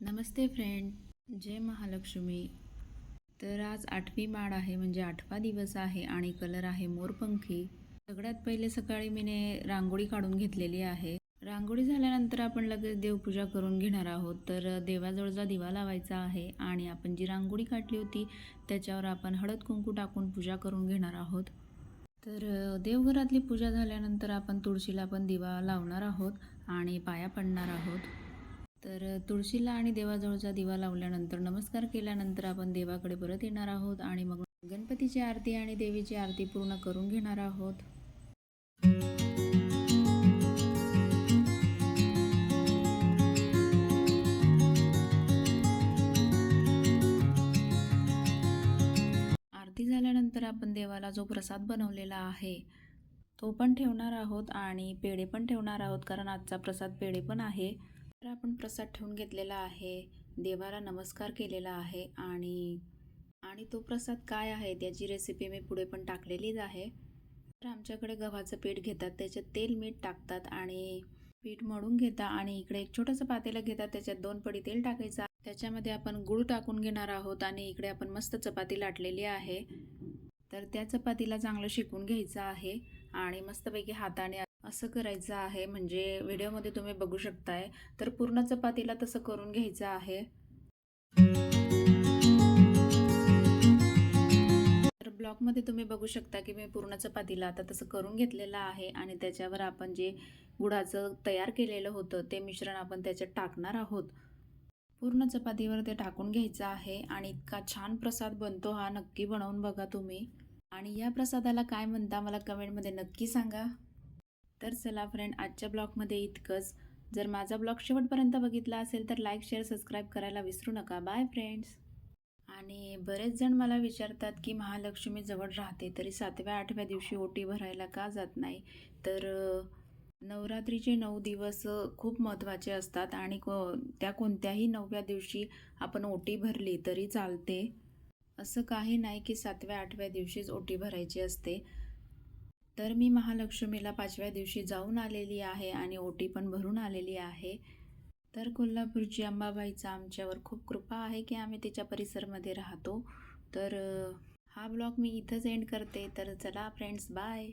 नमस्ते friend जय महालक्ष्मी. तर आज आठवी माळ आहे म्हणजे आठवा दिवस आहे आणि कलर आहे मोरपंखी. सगळ्यात पहिले सकाळी मीने रांगोळी काढून घेतलेली आहे. रांगोळी झाल्यानंतर आपण लगेच देवपूजा करून घेणार आहोत. तर देवाजवळचा दिवा लावायचा आहे आणि आपण जी रांगोळी काढली होती त्याच्यावर आपण हळद कुंकू टाकून पूजा करून घेणार आहोत. तर देवघरातली पूजा झाल्यानंतर आपण तुळशीला पण दिवा लावणार आहोत आणि पाया पडणार आहोत. तर तुळशीला आणि देवाजवळचा दिवा लावल्यानंतर नमस्कार केल्यानंतर आपण देवाकडे परत येणार आहोत आणि मग गणपतीची आरती आणि देवीची आरती पूर्ण करून घेणार आहोत. आरती झाल्यानंतर आपण देवाला जो प्रसाद बनवलेला आहे तो पण ठेवणार आहोत आणि पेढे पण ठेवणार आहोत कारण आजचा प्रसाद पेढे पण आहे. तर आपण प्रसाद ठेवून घेतलेला आहे. देवाला नमस्कार केलेला आहे आणि आणि तो प्रसाद काय आहे त्याची रेसिपी मी पुढे पण टाकलेलीच आहे. तर आमच्याकडे गव्हाचं पीठ घेतात त्याच्यात तेल मीठ टाकतात आणि पीठ मळून घेता आणि इकडे एक छोटंसं पातेलं घेतात त्याच्यात दोन पडी तेल टाकायचं. त्याच्यामध्ये आपण गूळ टाकून घेणार आहोत आणि इकडे आपण मस्त चपाती लाटलेली आहे. तर त्या चपातीला चांगलं शिकून घ्यायचं आहे आणि मस्तपैकी हाताने असं करायचं आहे म्हणजे व्हिडिओमध्ये तुम्ही बघू शकताय. तर पूर्ण चपातीला तसं करून घ्यायचं आहे. तर ब्लॉकमध्ये तुम्ही बघू शकता की मी पूर्ण चपातीला आता तसं करून घेतलेलं आहे आणि त्याच्यावर आपण जे गुळाचं तयार केलेलं होतं ते मिश्रण आपण त्याच्यात टाकणार आहोत. पूर्ण चपातीवर ते टाकून घ्यायचं आहे आणि इतका छान प्रसाद बनतो हा नक्की बनवून बघा तुम्ही. आणि या प्रसादाला काय म्हणता मला कमेंटमध्ये नक्की सांगा. तर चला फ्रेंड आजच्या ब्लॉगमध्ये इतकंच. जर माझा ब्लॉग शेवटपर्यंत बघितला असेल तर लाईक शेअर सबस्क्राईब करायला विसरू नका. बाय फ्रेंड्स आणि बरेच जण मला विचारतात की महालक्ष्मी जवळ राहते तरी सातव्या आठव्या दिवशी ओटी भरायला का जात नाही? तर नवरात्रीचे नऊ दिवस खूप महत्त्वाचे असतात आणि को त्या कोणत्याही नवव्या दिवशी आपण ओटी भरली तरी चालते. असं काही नाही की सातव्या आठव्या दिवशीच ओटी भरायची असते. तर मी महालक्ष्मीला पाचव्या दिवशी जाऊन आलेली आहे आणि ओटी पण भरून आलेली आहे. तर कोल्हापूरची अंबाबाईचा आमच्यावर खूप कृपा आहे की आम्ही तिच्या परिसरमध्ये राहतो. तर हा ब्लॉग मी इथंच एंड करते. तर चला फ्रेंड्स बाय.